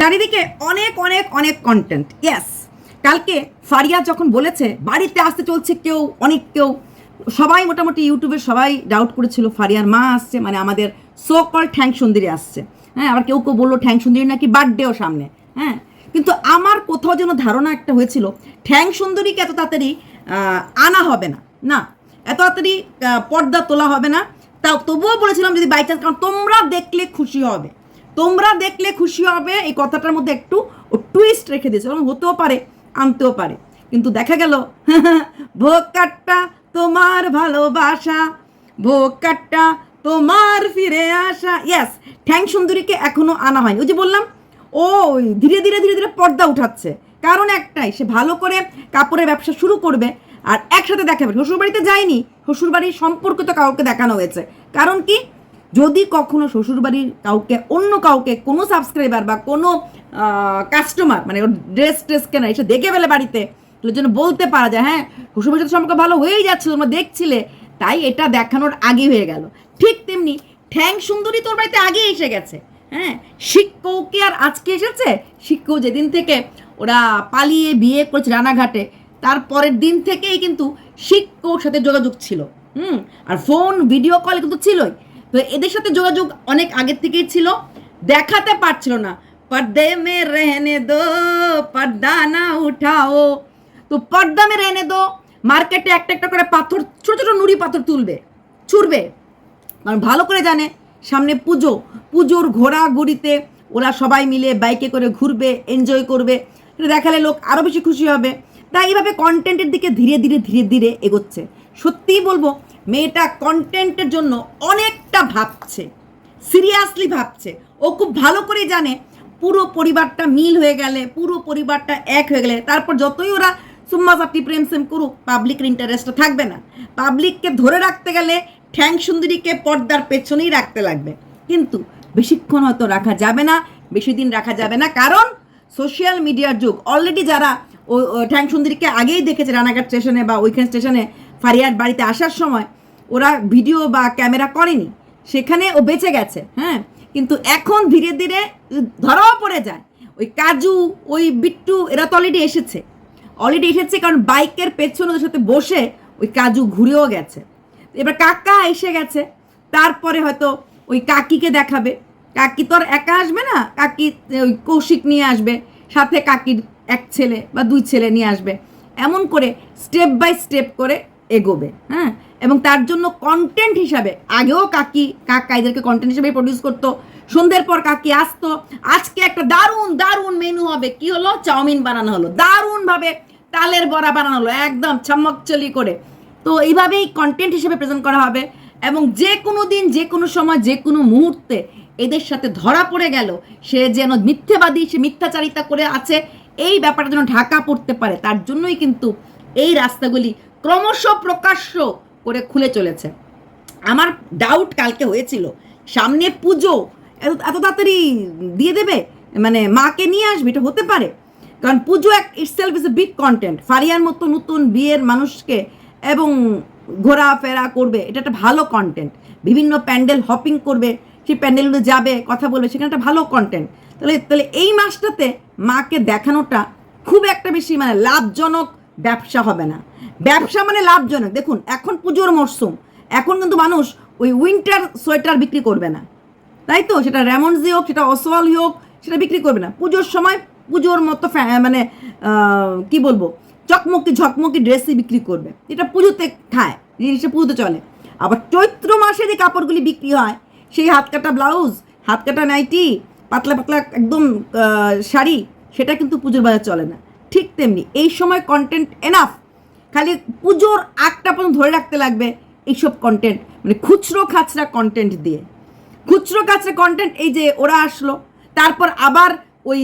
চারিদিকে অনেক অনেক অনেক কন্টেন্ট ইয়েস কালকে ফারিয়া যখন বলেছে, বাড়িতে আসতে চলছে কেউ, অনেক কেউ, সবাই মোটামুটি ইউটিউবে সবাই ডাউট করেছিল, ফারিয়ার মা আসছে মানে আমাদের সো কল ঠ্যাং সুন্দরী আসছে। হ্যাঁ আবার কেউ কেউ বলল, ঠ্যাং সুন্দরী নাকি বার্থডেও সামনে? হ্যাঁ কিন্তু আমার কোথাও যেন ধারণা একটা হয়েছিল, ঠ্যাং সুন্দরীকে এত তাড়াতাড়ি আনা হবে না। না, এত তাড়াতাড়ি পর্দা তোলা হবে না। তাও তবুও বলেছিলাম যদি বাই চান্স কারণ তোমরা দেখলে খুশি হবে। তোমরা দেখলে খুশি হবে। এই কথাটার মধ্যে একটু টুইস্ট রেখে দিয়েছে। এবং হতেও পারে, আনতেও পারে। কিন্তু দেখা গেল, ভোগ কাটটা তোমার ভালোবাসা, ভোগ কাটটা তোমার ফিরে আসা। ইয়াস ঠ্যাং সুন্দরীকে এখনও আনা হয়নি। ওই যে বললাম, ও ধীরে ধীরে ধীরে ধীরে পর্দা উঠাচ্ছে। কারণ একটাই, সে ভালো করে কাপড়ের ব্যবসা শুরু করবে আর একসাথে দেখাবে। শ্বশুরবাড়িতে যায়নি, শ্বশুরবাড়ির সম্পর্কিত কাউকে দেখানো হয়েছে। কারণ কি? যদি কখনো শ্বশুরবাড়ির কাউকে, অন্য কাউকে, কোনো সাবস্ক্রাইবার বা কোনো কাস্টমার মানে ড্রেস ট্রেস কেনা, এসে দেখে ফেলে বাড়িতে, তাহলে জন্য বলতে পারা যায় হ্যাঁ শ্বশুরবাড়ির সাথে সম্পর্ক ভালো হয়েই যাচ্ছে, তোমরা দেখছিলে, তাই এটা দেখানোর আগে হয়ে গেল। ঠিক তেমনি ঠ্যাং সুন্দরী তোর বাড়িতে আগে এসে গেছে হ্যাঁ শিক্ষককে আর আজকে এসেছে? শিক্ষক যেদিন থেকে ওরা পালিয়ে বিয়ে করেছে রানাঘাটে, তার পরের দিন থেকেই কিন্তু শিক্ষক সাথে যোগাযোগ ছিল, হুম, আর ফোন ভিডিও কল কিন্তু ছিলই। তো এদের সাথে যোগাযোগ অনেক আগের থেকেই ছিল, দেখাতে পারছিল না। পর্দে মে রহনে দো, পর্দা না উঠাও। তো পর্দা মে রহনে দো, মার্কেটে একটা একটা করে পাথর, ছোট ছোট নুড়ি পাথর তুলবে, ছুড়বে। কারণ ভালো করে জানে, সামনে পুজো, পুজোর ঘোরাঘুরিতে ওরা সবাই মিলে বাইকে করে ঘুরবে এনজয় করবে। দেখালে লোক আরও বেশি খুশি হবে। তাই এইভাবে কন্টেন্টের দিকে ধীরে ধীরে ধীরে ধীরে এগোচ্ছে। সত্যিই বলব মেয়েটা কন্টেন্টের জন্য অনেকটা ভাবছে সিরিয়াসলি ভাবছে। ও খুব ভালো করে জানে, পুরো পরিবারটা মিল হয়ে গেলে, পুরো পরিবারটা এক হয়ে গেলে, তারপর যতই ওরা সুম্মা চাপটি প্রেম সেম করুক পাবলিকের ইন্টারেস্টটা থাকবে না। পাবলিককে ধরে রাখতে গেলে ঠ্যাং সুন্দরীকে পর্দার পেছনেই রাখতে লাগবে। কিন্তু বেশিক্ষণ হয়তো রাখা যাবে না, বেশি দিন রাখা যাবে না, কারণ সোশ্যাল মিডিয়ার যুগ। অলরেডি যারা ও ঠ্যাং সুন্দরীকে আগেই দেখেছে রানাঘাট স্টেশনে বা ওইখান স্টেশনে ফারিয়ার বাড়িতে আসার সময় ওরা ভিডিও বা ক্যামেরা করেনি। সেখানে ও বেঁচে গেছে হ্যাঁ? কিন্তু এখন ধীরে ধীরে ধরাও পড়ে যায়। ওই কাজু, ওই বিট্টু, এরা তো অলরেডি এসেছে। অলরেডি এসেছে কারণ বাইকের পেছনে ওদের সাথে বসে ওই কাজু ঘুরেও গেছে। এবার কাকা এসে গেছে, তারপরে হয়তো ওই কাকিকে দেখাবে। কাকি তো আর একা আসবে না, কাকি ওই কৌশিক নিয়ে আসবে, সাথে কাকির এক ছেলে বা দুই ছেলে নিয়ে আসবে। এমন করে স্টেপ বাই স্টেপ করে এগোবে হ্যাঁ? এবং তার জন্য কন্টেন্ট হিসাবে, আগেও কাকি কাকা এদেরকে কন্টেন্ট হিসাবে প্রডিউস করতো, সন্ধ্যের পর কাকি আসতো, আজকে একটা দারুণ দারুণ মেনু হবে, কি হলো? চাউমিন বানানো হলো, দারুণভাবে তালের বড়া বানানো হলো, একদম ছাম্মকচলি করে। তো এইভাবেই কন্টেন্ট হিসেবে প্রেজেন্ট করা হবে, এবং যে কোনো দিন, যে কোনো সময়, যে কোনো মুহূর্তে এদের সাথে ধরা পড়ে গেল, সে যেন মিথ্যেবাদী, সে মিথ্যাচারিতা করে আছে, এই ব্যাপারটা যেন ঢাকা পড়তে পারে, তার জন্যই কিন্তু এই রাস্তাগুলি ক্রমশ প্রকাশ্য করে খুলে চলেছে। আমার ডাউট কালকে হয়েছিল, সামনে পুজো, এত এত তাড়াতাড়ি দিয়ে দেবে? মানে মাকে নিয়ে আসবে, এটা হতে পারে। কারণ পুজো এক itself is a big content ফারিয়ার মতো নতুন বিয়ের মানুষকে এবং ঘোরাফেরা করবে, এটা একটা ভালো কন্টেন্ট বিভিন্ন প্যান্ডেল হপিং করবে, সেই প্যান্ডেলগুলো যাবে, কথা বলবে, সেখানে একটা ভালো কন্টেন্ট তাহলে তাহলে এই মাসটাতে মাকে দেখানোটা খুব একটা বেশি মানে লাভজনক ব্যবসা হবে না। ব্যবসা মানে লাভজনক। দেখুন, এখন পুজোর মরশুম এখন কিন্তু মানুষ ওই উইন্টার সোয়েটার বিক্রি করবে না। তাই তো? সেটা র্যামন্সি হোক, সেটা অসওয়াল হোক, সেটা বিক্রি করবে না। পুজোর সময় পুজোর মতো মানে কি বলব? চকমকি, ঝকমকি ড্রেসই বিক্রি করবে। এটা পুজোতে খায়, জিনিসটা পুজোতে চলে। আবার চৈত্র মাসে যে কাপড়গুলি বিক্রি হয়, সেই হাত কাটা ব্লাউজ হাত কাটা নাইটি পাতলা পাতলা একদম শাড়ি, সেটা কিন্তু পুজোর বাজার চলে না। ঠিক তেমনি, এই সময় কন্টেন্ট এনাফ খালি পুজোর আগটা পর্যন্ত ধরে রাখতে লাগবে এইসব কন্টেন্ট মানে খুচরো খাচরা কন্টেন্ট দিয়ে। খুচরো কাছে কন্টেন্ট এই যে ওরা আসলো, তারপর আবার ওই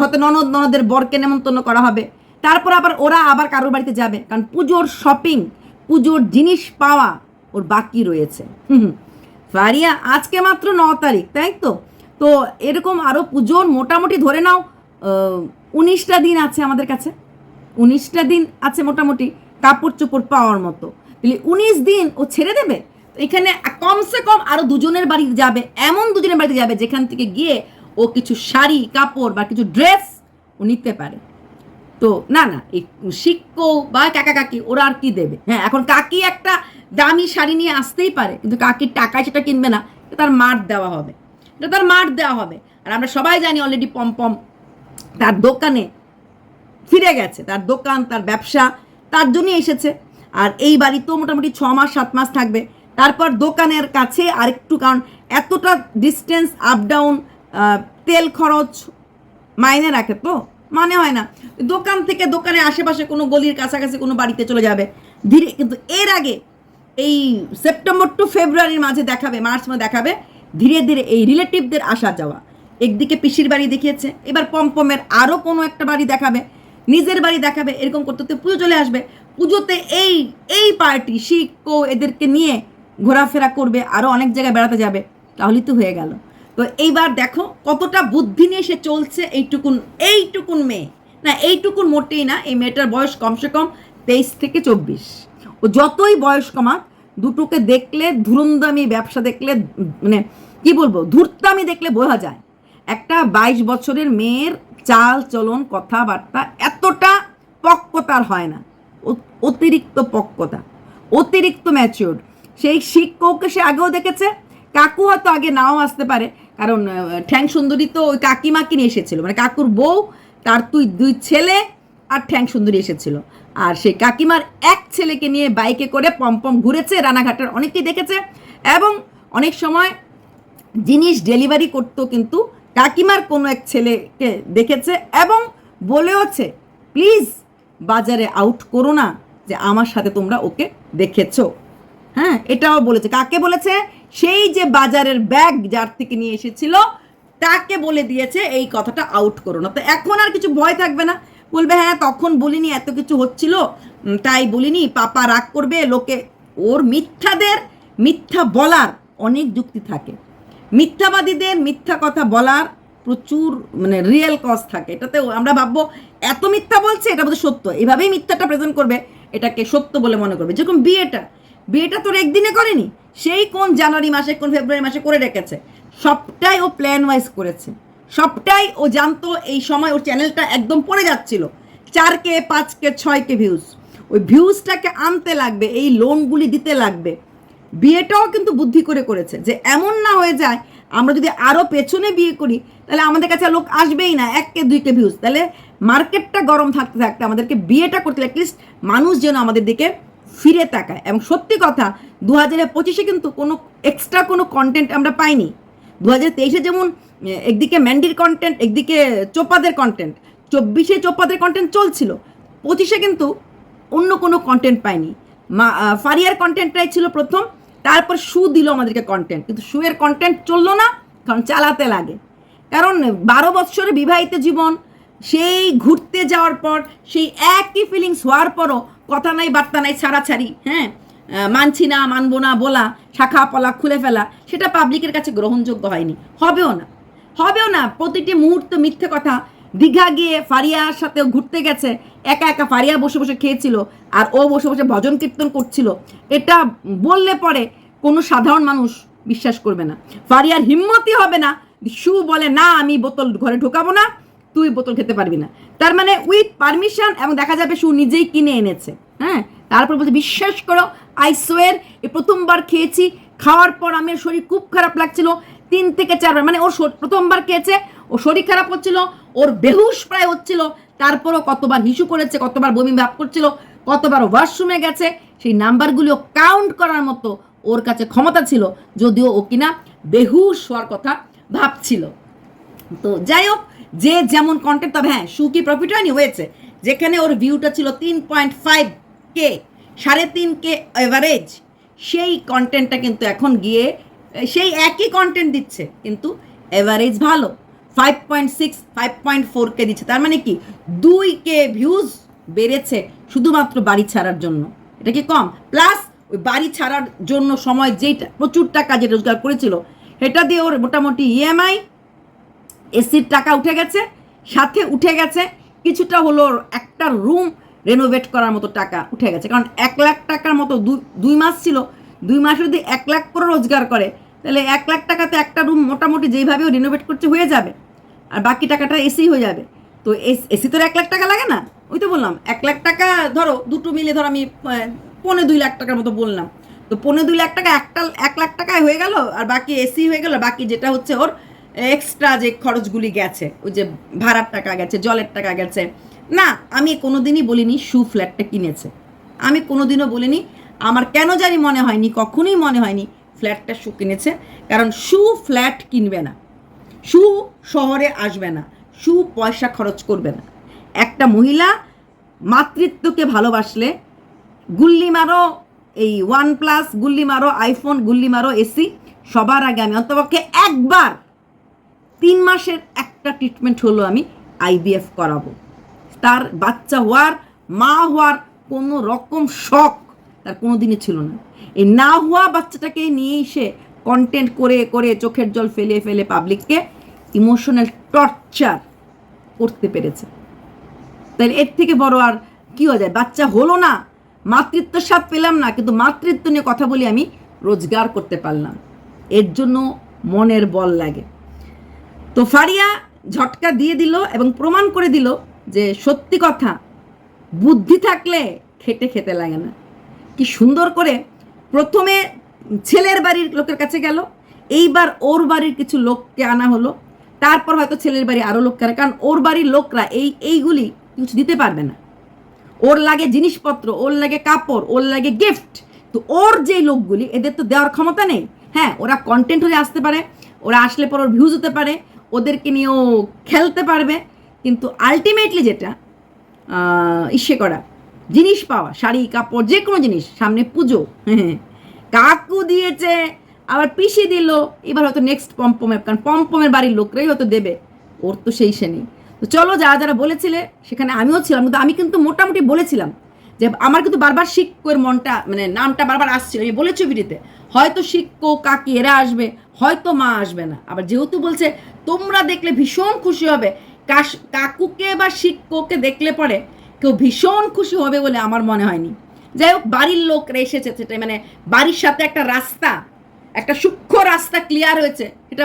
হয়তো ননদ ননদের বরকে নেমন্তন্ন করা হবে। তারপর আবার ওরা আবার কারোর বাড়িতে যাবে, কারণ পুজোর শপিং পুজোর জিনিস পাওয়া ওর বাকি রয়েছে। হুম। ফারিয়া, আজকে মাত্র ন তারিখ, তাই তো? তো এরকম আরও পুজোর মোটামুটি ধরে নাও উনিশটা দিন আছে আমাদের কাছে। উনিশটা দিন আছে মোটামুটি কাপড় চোপড় পাওয়ার মতো। তাহলে উনিশ দিন ও ছেড়ে দেবে? এখানে কমসে কম আরও দুজনের বাড়িতে যাবে, এমন দুজনের বাড়িতে যাবে যেখান থেকে গিয়ে ও কিছু শাড়ি, কাপড় বা কিছু ড্রেস ও নিতে পারে। তো না না, এই শিক্ষ বা কাকা কাকি ওরা আর কি দেবে? হ্যাঁ এখন কাকি একটা দামি শাড়ি নিয়ে আসতেই পারে, কিন্তু কাকির টাকায় সেটা কিনবে না তার মার দেওয়া হবে। এটা তার মার দেওয়া হবে। আর আমরা সবাই জানি অলরেডি পম্পম তার দোকানে ফিরে গেছে, তার দোকান, তার ব্যবসা, তার জন্যই এসেছে। আর এই বাড়ি তো মোটামুটি ছ মাস, সাত মাস থাকবে। তারপর দোকানের কাছে আরেকটু, কারণ এতটা ডিস্টেন্স আপ ডাউন তেল খরচ মাইনে রাখে তো মানে হয় না। দোকান থেকে দোকানে আশেপাশে কোনো গলির কাছাকাছি কোনো বাড়িতে চলে যাবে। ধীরে, কিন্তু এর আগে এই সেপ্টেম্বর টু ফেব্রুয়ারির মাঝে দেখাবে মার্চ মাসে দেখাবে, ধীরে ধীরে এই রিলেটিভদের আসা যাওয়া। একদিকে পিসির বাড়ি দেখিয়েছে, এবার পমপমের আরও কোনো একটা বাড়ি দেখাবে, নিজের বাড়ি দেখাবে, এরকম করতে করতে পুজো চলে আসবে। পুজোতে এই এই পার্টি শিখ এদেরকে নিয়ে ঘোরাফেরা করবে আরও অনেক জায়গায় বেড়াতে যাবে তাহলেই তো হয়ে গেল। তো এইবার দেখো কতটা বুদ্ধি নিয়ে সে চলছে এইটুকুন এইটুকুন মেয়ে। না, এইটুকুন মোটেই না, এই মেয়েটার বয়স কমসে কম তেইশ থেকে চব্বিশ। ও যতই বয়স কমাক, দুটোকে দেখলে ধুরন্দামি ব্যবসা দেখলে মানে কি বলব, ধূর্তামি দেখলে বোঝা যায়। একটা বাইশ বছরের মেয়ের চাল চলন কথাবার্তা এতটা পক্কতার হয় না। অতিরিক্ত পক্কতা, অতিরিক্ত ম্যাচিওর সেই শিক্ষককে সে আগেও দেখেছে, কাকু হয়তো আগে নাও আসতে পারে, কারণ ঠ্যাং সুন্দরী তো ওই কাকিমাকে নিয়ে এসেছিল। মানে কাকুর বউ, তার তুই দুই ছেলে আর ঠ্যাং সুন্দরী এসেছিল। আর সেই কাকিমার এক ছেলেকে নিয়ে বাইকে করে পম্পম ঘুরেছে, রানাঘাটের অনেকেই দেখেছে। এবং অনেক সময় জিনিস ডেলিভারি করতো কিন্তু কাকিমার কোনো এক ছেলেকে দেখেছে এবং বলেওছে, প্লিজ বাজারে আউট করো না যে আমার সাথে তোমরা ওকে দেখেছ। হ্যাঁ এটাও বলেছে। কাকে বলেছে? সেই যে বাজারের ব্যাগ যার থেকে নিয়ে এসেছিল, তাকে বলে দিয়েছে, এই কথাটা আউট করো না। তো এখন আর কিছু ভয় থাকবে না। বলবে হ্যাঁ তখন বলিনি, এত কিছু হচ্ছিল। তাই বলিনি, পাপা রাগ করবে, লোকে, ওর মিথ্যাদের মিথ্যা বলার অনেক যুক্তি থাকে। মিথ্যাবাদীদের মিথ্যা কথা বলার প্রচুর মানে রিয়েল কজ থাকে। এটাতে আমরা ভাববো, এত মিথ্যা বলছে, এটা বোধহয় সত্য। এভাবেই মিথ্যাটা প্রেজেন্ট করবে, এটাকে সত্য বলে মনে করবে। যেরকম বিয়েটা বিয়েটা তোর একদিনে করেনি, সেই কোন জানুয়ারি মাসে, কোন ফেব্রুয়ারি মাসে করে রেখেছে? সবটাই ও প্ল্যান ওয়াইজ করেছে। সবটাই ও জানতো এই সময় ওর চ্যানেলটা একদম পড়ে যাচ্ছিল। চার কে পাঁচ কে ছয় কে ভিউজ ওই ভিউজটাকে আনতে লাগবে, এই লোনগুলি দিতে লাগবে। বিয়েটাও কিন্তু বুদ্ধি করে করেছে যে এমন না হয়ে যায়, আমরা যদি আরও পেছনে বিয়ে করি, তাহলে আমাদের কাছে লোক আসবেই না, এক কে দুই ভিউজ তাহলে মার্কেটটা গরম থাকতে থাকতে আমাদেরকে বিয়েটা করতে অ্যাটলিস্ট মানুষ যেন আমাদের দিকে ফিরে তাকায়। এবং সত্যি কথা দু হাজার পঁচিশে কিন্তু কোনো এক্সট্রা কোনো কন্টেন্ট আমরা পাইনি। দু হাজার তেইশে যেমন একদিকে ম্যান্ডির কন্টেন্ট একদিকে চোপাদের কন্টেন্ট চব্বিশে চোপাদের কন্টেন্ট চলছিল, পঁচিশে কিন্তু অন্য কোনো কন্টেন্ট পাইনি। মা ফারিয়ার কন্টেন্টটাই ছিল প্রথম তারপর শু দিল আমাদেরকে কন্টেন্ট কিন্তু শুয়ের কন্টেন্ট চলল না, কারণ চালাতে লাগে। কারণ বারো বৎসরের বিবাহিত জীবন, সেই ঘুরতে যাওয়ার পর, সেই একই ফিলিংস হওয়ার পরও কথা নাই, বার্তা নাই, ছাড়াছাড়ি হ্যাঁ? মানছি না, মানবো না, বলা, শাখা পলা, খুলে ফেলা, সেটা পাবলিকের কাছে গ্রহণযোগ্য হয়নি। হবেও না। হবেও না, প্রতিটি মুহূর্ত মিথ্যে কথা দীঘা গিয়ে ফারিয়ার সাথে ঘুরতে গেছে, একা একা ফারিয়া বসে বসে খেয়েছিল আর ও বসে বসে ভজন কীর্তন করছিল। এটা বললে পরে কোনো সাধারণ মানুষ বিশ্বাস করবে না। ফারিয়ার হিম্মতই হবে না শু বলে, না, আমি বোতল ঘরে ঢোকাবো না, তুই বোতল খেতে পারবি না। তার মানে উইথ পারমিশন এবং দেখা যাবে শু নিজেই কিনে এনেছে। হ্যাঁ? তারপর বলছে, বিশ্বাস করো, আই সোয়ের, এ প্রথমবার খেয়েছি, খাওয়ার পর আমার শরীর খুব খারাপ লাগছিল, তিন থেকে চারবার। মানে ওর প্রথমবার খেয়েছে ও শরীর খারাপ হচ্ছিল, ওর বেহুশ প্রায় হচ্ছিল, তারপরও কতবার হিসু করেছে, কতবার বমি ভাব করছিল, কতবার ওয়াশরুমে গেছে, সেই নাম্বারগুলো কাউন্ট করার মতো ওর কাছে ক্ষমতা ছিল, যদিও ও কিনা বেহুশ হওয়ার কথা ভাবছিল। তো যাই হোক, যে যেমন কন্টেন্ট তবে হ্যাঁ সু কি প্রফিট হয়নি, হয়েছে। যেখানে ওর ভিউটা ছিল তিন পয়েন্ট ফাইভ কে সাড়ে তিন কে এভারেজ সেই কন্টেন্টটা কিন্তু এখন গিয়ে, সেই একই কন্টেন্ট দিচ্ছে, কিন্তু এভারেজ ভালো। Five point six five point four কে দিচ্ছে। তার মানে কি? দুই কে ভিউজ বেড়েছে শুধুমাত্র বাড়ি ছাড়ার জন্য। এটা কি কম? প্লাস ওই বাড়ি ছাড়ার জন্য সময় যেটা প্রচুর টাকা যে রোজগার করেছিল, সেটা দিয়ে ওর মোটামুটি E ইএমআই এসির টাকা উঠে গেছে, সাথে উঠে গেছে, কিছুটা হলো একটা রুম রেনোভেট করার মতো টাকা উঠে গেছে। কারণ এক লাখ টাকার মতো দুই মাস ছিল, দুই মাস যদি এক লাখ করে রোজগার করে, তাহলে এক লাখ টাকাতে একটা রুম মোটামুটি যেইভাবে ও রিনোভেট করছে হয়ে যাবে। আর বাকি টাকাটা এসি হয়ে যাবে। তো এসি তো এক লাখ টাকা লাগে না? ওই তো বললাম এক লাখ টাকা ধরো দুটো মিলে ধরো আমি আহ, পৌনে দুই লাখ টাকার মতো বললাম। তো পৌনে দুই লাখ টাকা একটা এক লাখ টাকায় হয়ে গেল আর বাকি এসি হয়ে গেল বাকি যেটা হচ্ছে ওর এক্সট্রা যে খরচগুলি গেছে ওই যে ভাড়ার টাকা গেছে জলের টাকা গেছে। না আমি কোনোদিনই বলিনি শু ফ্ল্যাটটা কিনেছে। আমি কোনোদিনও বলিনি আমার কেন জানি মনে হয়নি কখনোই মনে হয়নি ফ্ল্যাটটা শু কিনেছে কারণ শু ফ্ল্যাট কিনবে না। শু শহরে আসবে না, সু পয়সা খরচ করবে না। একটা মহিলা মাতৃত্বকে ভালোবাসলে গুল্লি মারো এই ওয়ান প্লাস গুল্লি মারো আইফোন, গুল্লি মারো এসি, সবার আগে আমি অন্তপক্ষে একবার তিন মাসের একটা ট্রিটমেন্ট হলো আমি আইবিএফ করাবো। তার বাচ্চা হওয়ার, মা হওয়ার কোনো রকম শখ তার কোনো দিনই ছিল না। এই না হওয়া বাচ্চাটাকে নিয়ে এসে কন্টেন্ট করে করে চোখের জল ফেলে ফেলে পাবলিককে ইমোশনাল টর্চার করতে পেরেছে। তাহলে এর থেকে বড় আর কি হয়ে যায়? বাচ্চা হলো না, মাতৃত্ব স্বাদ পেলাম না, কিন্তু মাতৃত্ব নিয়ে কথা বলি আমি রোজগার করতে পারলাম। এর জন্য মনের বল লাগে। তো ফারিয়া ঝটকা দিয়ে দিল এবং প্রমাণ করে দিল যে সত্যি কথা, বুদ্ধি থাকলে খেটে খেতে লাগে না। কি সুন্দর করে প্রথমে ছেলের বাড়ির লোকের কাছে গেল। এইবার ওর বাড়ির কিছু লোককে আনা হলো। তারপর হয়তো ছেলের বাড়ি আরও লোক আনে কারণ ওর বাড়ির লোকরা এই, এইগুলি কিছু দিতে পারবে না। ওর লাগে জিনিসপত্র, ওর লাগে কাপড়, ওর লাগে গিফট তো ওর যে লোকগুলি, এদের তো দেওয়ার ক্ষমতা নেই। হ্যাঁ ওরা কন্টেন্ট হয়ে আসতে পারে, ওরা আসলে পর ওর ভিউজ হতে পারে, ওদেরকে নিয়ে ও খেলতে পারবে। কিন্তু আলটিমেটলি যেটা ইসে করা, জিনিস পাওয়া, শাড়ি, কাপড় যে কোনো জিনিস, সামনে পুজো হ্যাঁ। কাকু দিয়েছে, আবার পিসি দিল, এবার হয়তো নেক্সট পম্পমের, কারণ পম্পমের বাড়ির লোকরাই হয়তো দেবে, ওর তো সেই সে নেই তো চলো যারা যারা বলেছিলে, সেখানে আমিও ছিলাম, কিন্তু আমি কিন্তু মোটামুটি বলেছিলাম যে আমার কিন্তু বারবার শিক্ষকের মনটা মানে নামটা বারবার আসছিল, আমি বলেছি ভিডিওতে হয়তো শিক্ষক, কাকি, এরা আসবে, হয়তো মা আসবে না। আবার যেহেতু বলছে, তোমরা দেখলে ভীষণ খুশি হবে কাকুকে বা শিক্ষককে দেখলে পরে কেউ ভীষণ খুশি হবে বলে আমার মনে হয়নি। যাই হোক, বাড়ির লোকরা এসেছে সেটা মানে বাড়ির সাথে একটা রাস্তা, একটা সূক্ষ্ম রাস্তা ক্লিয়ার হয়েছে, সেটা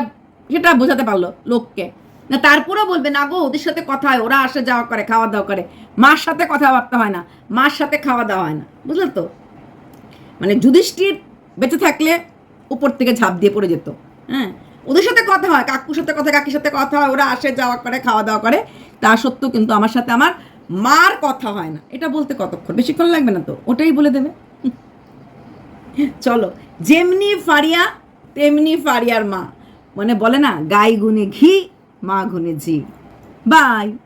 সেটা বোঝাতে পারল লোককে। না, তারপরেও বলবে, না গো, ওদের সাথে কথা হয়, ওরা আসে যাওয়া করে, খাওয়া দাওয়া করে। মার সাথে কথাবার্তা হয় না, মার সাথে খাওয়া দাওয়া হয় না। বুঝলে তো? মানে যুধিষ্ঠির বেঁচে থাকলে উপর থেকে ঝাঁপ দিয়ে পড়ে যেত হ্যাঁ? ওদের সাথে কথা হয়, কাকুর সাথে কথা, কাকির সাথে কথা হয়, ওরা আসে, যাওয়া করে, খাওয়া দাওয়া করে। তা সত্ত্বেও কিন্তু আমার সাথে আমার মার কথা হয় না। এটা বলতে কতক্ষণ? বেশিক্ষণ লাগবে না তো? ওটাই বলে দেবে। চলো, যেমনি ফারিয়া, তেমনি ফারিয়ার মা। মানে বলে না, গাই গুনে ঘি, মা গুনে ঝি বাই